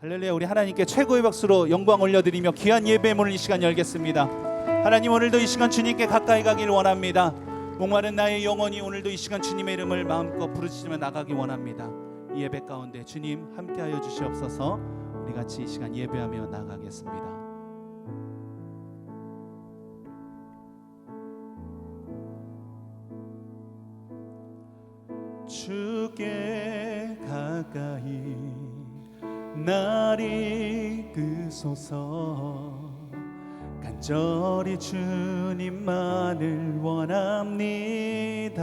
할렐루야 우리 하나님께 최고의 박수로 영광 올려드리며 귀한 예배문을 이 시간 열겠습니다. 하나님 오늘도 이 시간 주님께 가까이 가길 원합니다. 목마른 나의 영혼이 오늘도 이 시간 주님의 이름을 마음껏 부르짖으며 나가기 원합니다. 이 예배 가운데 주님 함께하여 주시옵소서. 우리 같이 이 시간 예배하며 나가겠습니다. 주께 가까이 날 이끄소서. 간절히 주님만을 원합니다.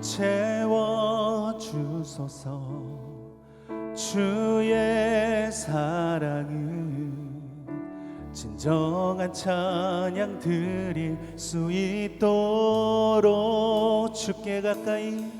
채워주소서. 주의 사랑을 진정한 찬양 드릴 수 있도록 주께 가까이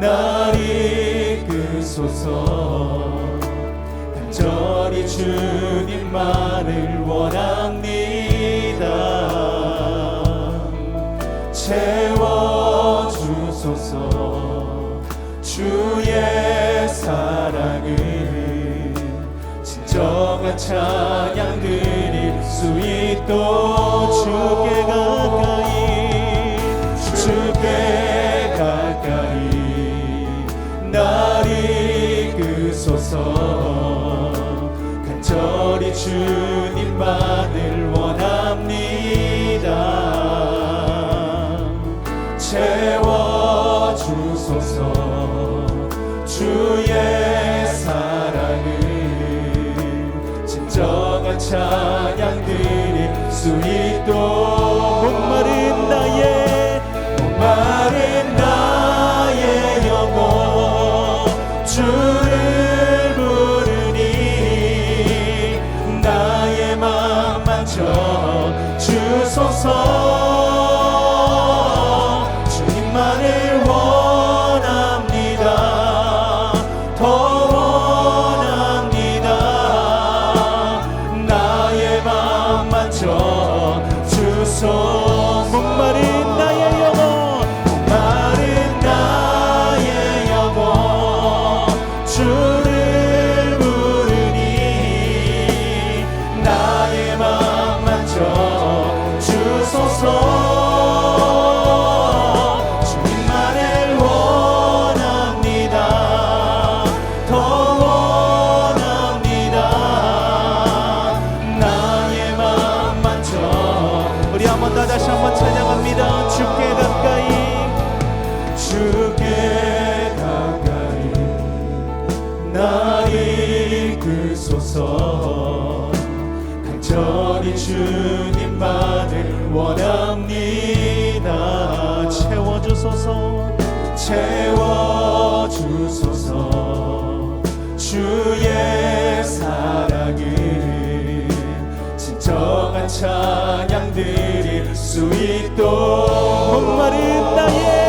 날 이끄소서. 간절히 주님만을 원합니다. 채워주소서. 주의 사랑을 진정한 찬양 드릴 수 있도록 주님만을 원합니다. 채워주소서 주의 사랑을 진정한 찬양 드릴 수 있도록 이끄소서. 간절히 주님만을 원합니다. 채워주소서. 채워주소서. 주의 사랑을 진정한 찬양 드릴 수 있도록. 목마른 나의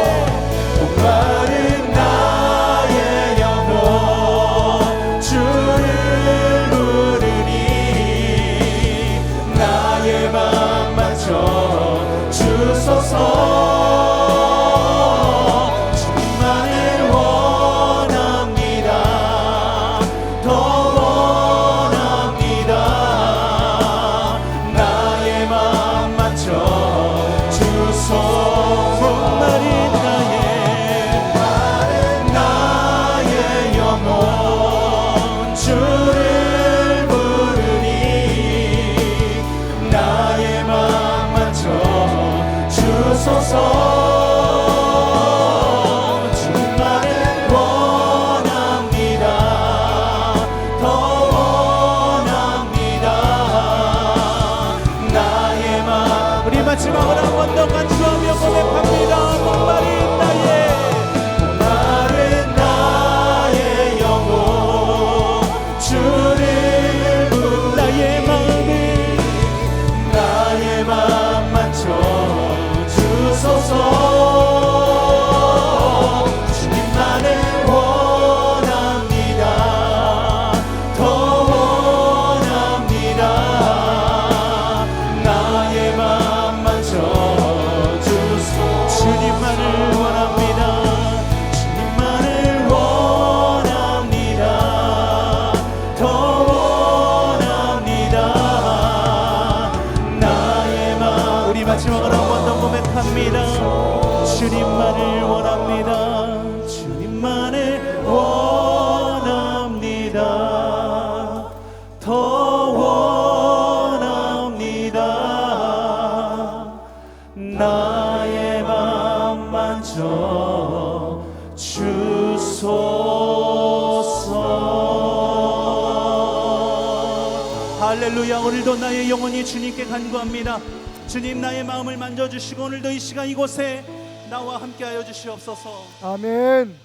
오늘도 나의 영혼이 주님께 간구합니다. 주님 나의 마음을 만져주시고 오늘도 이 시간 이곳에 나와 함께하여 주시옵소서. 아멘.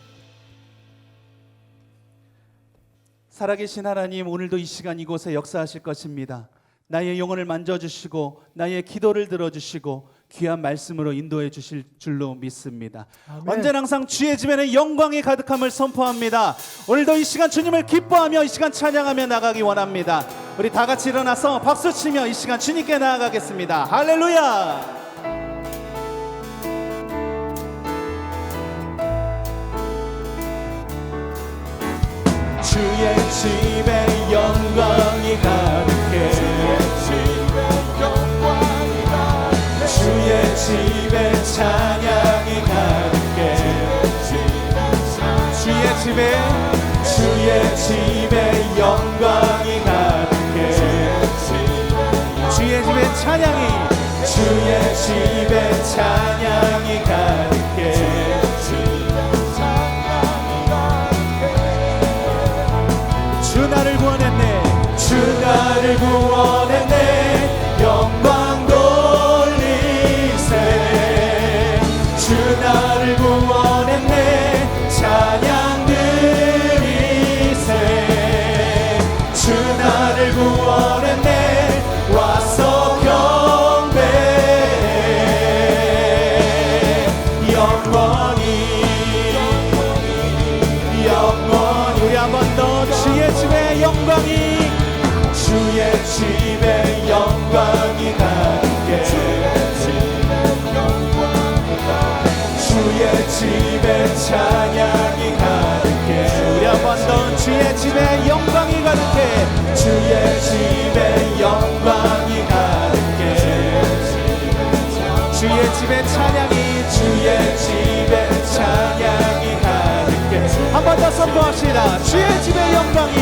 살아계신 하나님 오늘도 이 시간 이곳에 역사하실 것입니다. 나의 영혼을 만져주시고 나의 기도를 들어주시고 귀한 말씀으로 인도해 주실 줄로 믿습니다. 언제나 항상 주의 집에는 영광이 가득함을 선포합니다. 오늘도 이 시간 주님을 기뻐하며 이 시간 찬양하며 나가기 원합니다 우리 다 같이 일어나서 박수 치며 이 시간 주님께 나아가겠습니다. 할렐루야! 주의 집에 영광이 가득해 주의 집에 찬양이 가득해 주의 집에 주의 집에 영광이 가득해 주의 집에 찬양이. 주의 집에 찬양이 가득해. 주 나를 구원했네. 주 나를 구원했네 찬양이 가득해. 우리 한번 더 주의 집에 영광이 가득해. 주의 집에 영광이 가득해. 주의 집에 찬양이 주의 집에 찬양이 가득해. 한번 더 선포합시다. 주의 집에 영광이.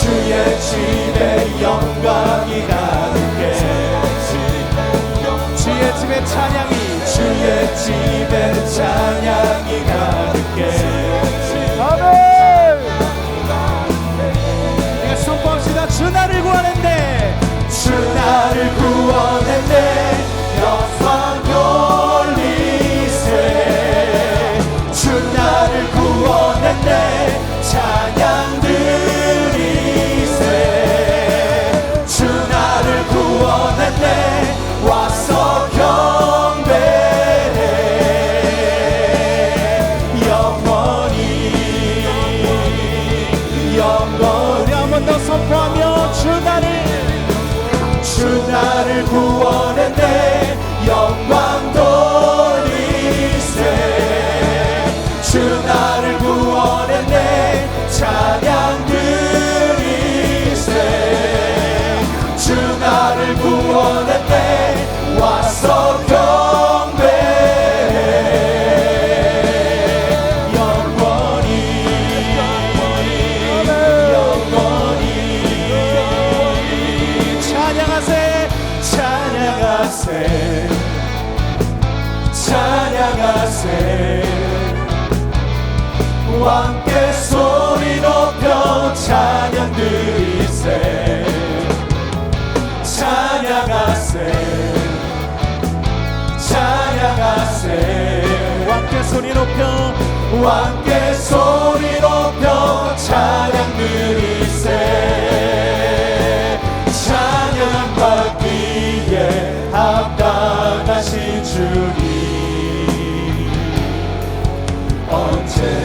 주의 집에 영광이 가득해. 주의 집에 찬양이 주의 집에 찬양이 가득해. 아멘. 우리가 선포합시다. 주 나를 구원했네 주 나를 구원했네. 영광 돌리세. 주 나를 구원했네. 찬양 왕께 소리 높여 찬양 드리세. 찬양 받기에 합당하신 주님. 언제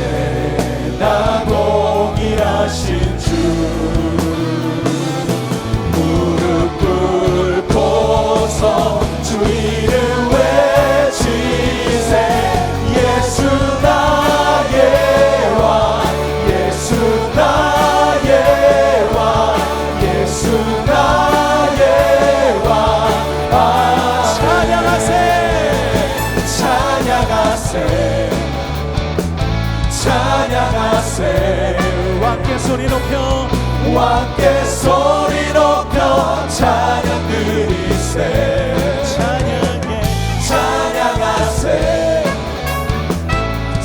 높여 왕께 소리 높여 찬양 드리세. 찬양해. 찬양하세.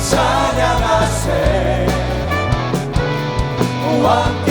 찬양하세. 왕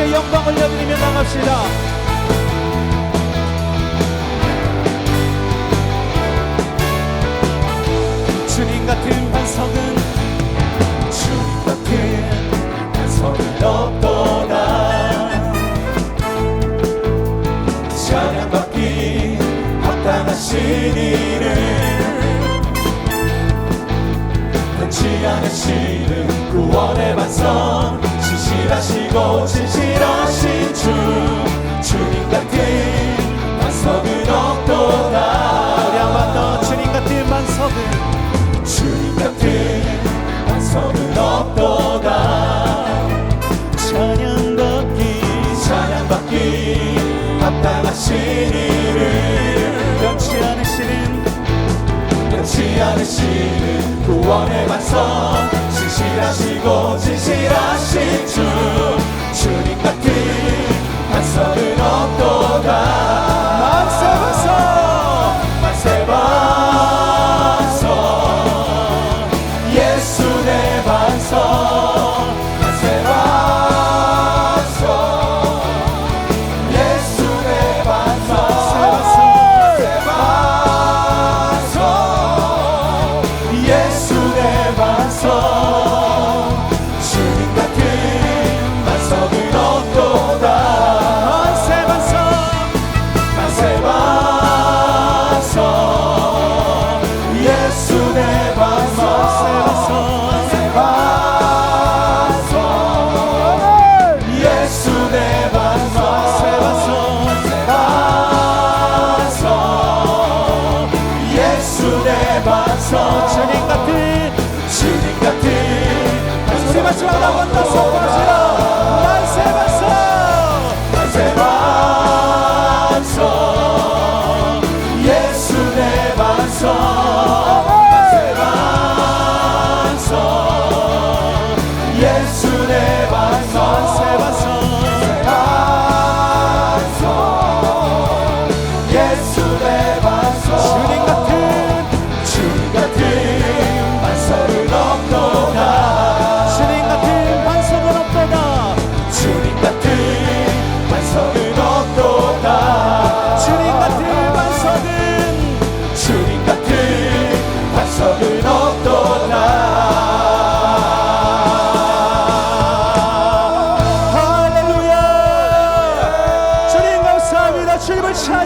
주님께 영광 올려드리며 나갑시다. 주님 같은 반석은 주님 같은 반석은 없도다. 찬양받기 합당하신 이를 변치 않으시는 구원의 반석 진실하시고 진실하신 주 주님 같은 반석은 없도다. 우리 한번 더 주님 같은 반석은 주님 같은 반석은 없도다. 찬양받기. 찬양받기 합당하신 이를 변치 않으시는 변치 않으시는 구원의 반석 진실하시고 진실하신 주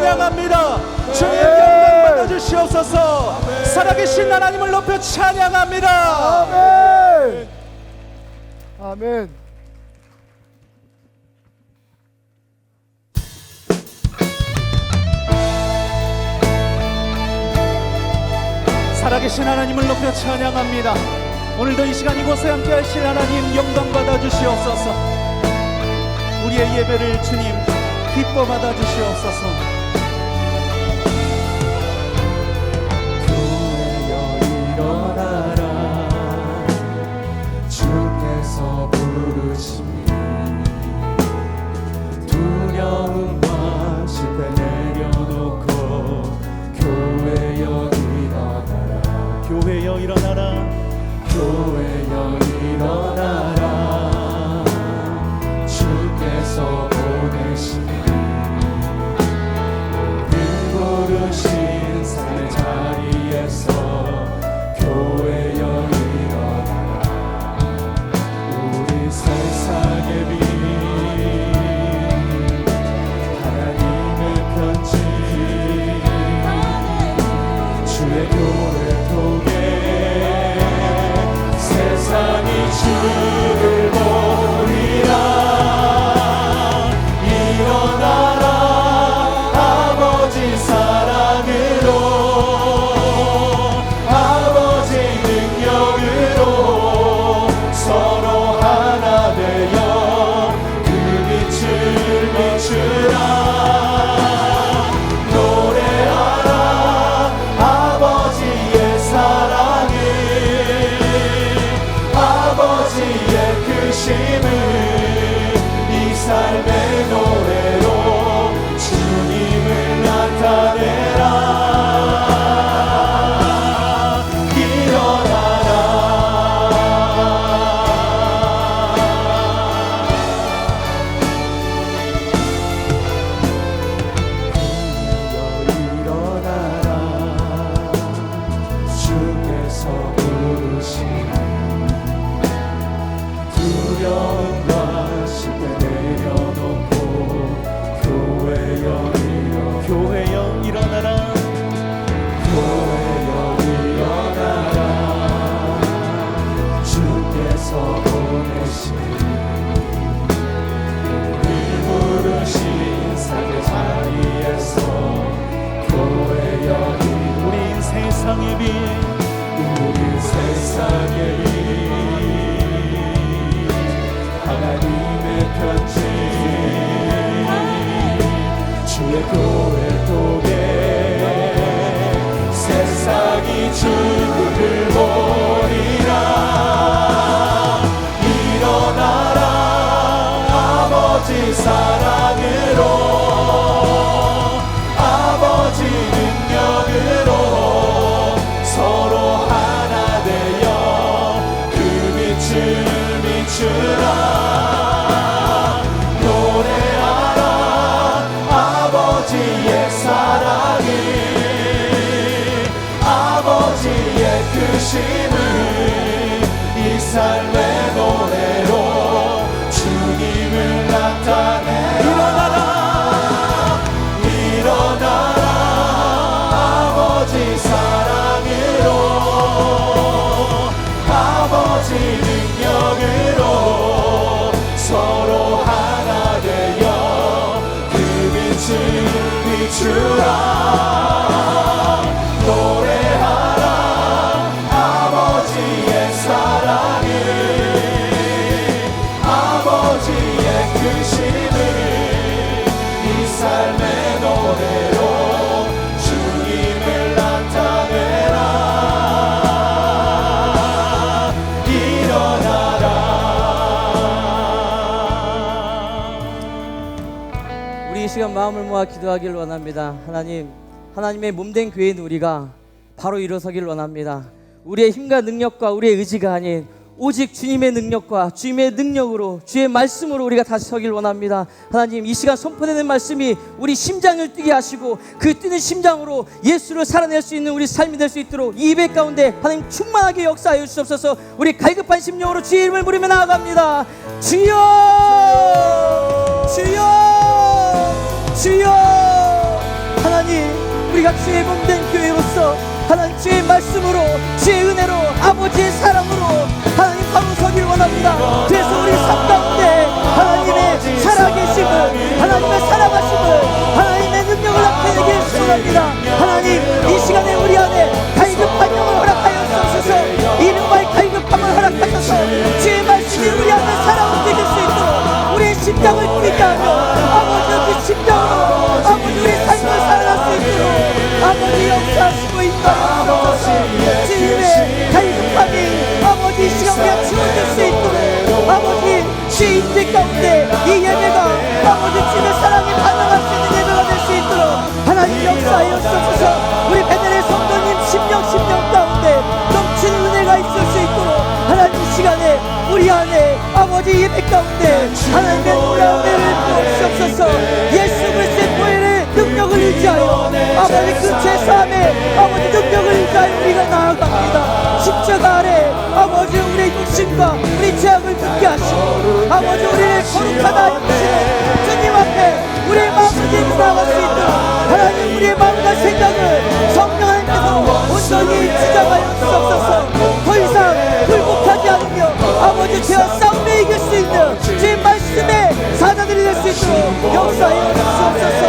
찬양합니다. 주님 영광 받아 주시옵소서. 살아계신 하나님을 높여 찬양합니다. 아멘. 아멘. 살아계신 하나님을 높여 찬양합니다. 오늘도 이 시간 이곳에 함께 하실 하나님 영광 받아 주시옵소서. 우리의 예배를 주님 기뻐 받아 주시옵소서 교회 시간 마음을 모아 기도하길 원합니다. 하나님, 하나님의 몸된 교회인 우리가 바로 일어서길 원합니다. 우리의 힘과 능력과 우리의 의지가 아닌 오직 주님의 능력과 주님의 능력으로 주의 말씀으로 우리가 다시 서길 원합니다. 하나님 이 시간 선포되는 말씀이 우리 심장을 뛰게 하시고 그 뛰는 심장으로 예수를 살아낼 수 있는 우리 삶이 될 수 있도록 이 예배 가운데 하나님 충만하게 역사하여 주옵소서 우리 갈급한 심령으로 주의 이름을 부르며 나아갑니다. 주여 주여 주여! 하나님 우리가 주의 몸된 교회로서 하나님 주의 말씀으로 주의 은혜로 아버지의 사랑으로 하나님 바로 서길 원합니다. 그래서 우리 삶 가운데 하나님의 살아계심을 하나님의 살아가심을 하나님의 능력을 나타내길 소원합니다 하나님 이 시간에 우리 안에 갈급한 영을 허락하여 주옵소서. 이른바의 갈급함을 허락하셔서. 주의 말씀이 우리 안에 살아 움직일 수 있도록 우리의 심장을 뛰게 하며 이 예배가 아버지 주님의 사랑에 반응할 수 있는 예배가 될 수 있도록 하나님 역사하여 주옵소서. 우리 베델의 성도님 심령 심령 가운데 넘치는 은혜가 있을 수 있도록 하나님 이 시간에 우리 안에 아버지 예배 가운데 하나님의 놀라운 은혜를 부어주옵소서. 예수 그리스도의 보혈의 능력을 의지하여 아버지 그 제사함에 아버지 능력을 의지하여 우리가 나아갑니다. 십자가 아래 아버지 우리의 육신과 우리 죄악을 죽게 하시고 아버지 우리를 거룩하다 하시고 주님 앞에 우리의 마음을 들고 나아갈 수 있도록 하나님 우리의 마음과 생각을 성령 하나님께서 온전히 지정하여 주옵소서 더 이상 굴복하지 않으며 아버지 죄와 싸움에 이길 수 있는 주의 말씀에 사자들이 될 수 있도록 역사하여 주옵소서.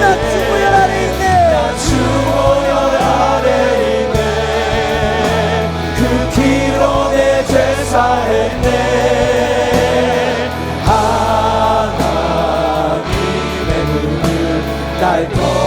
나 주보혈 아래 있네. 주보혈 아래 내 제사했네 하나님의 눈을 날거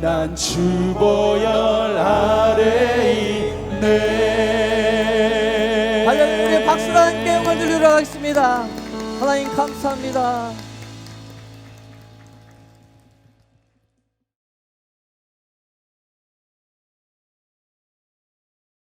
난 주보혈 아래 있네. 할렐루야 박수로 하나님께 영광 드리도록 하겠습니다. 하나님 감사합니다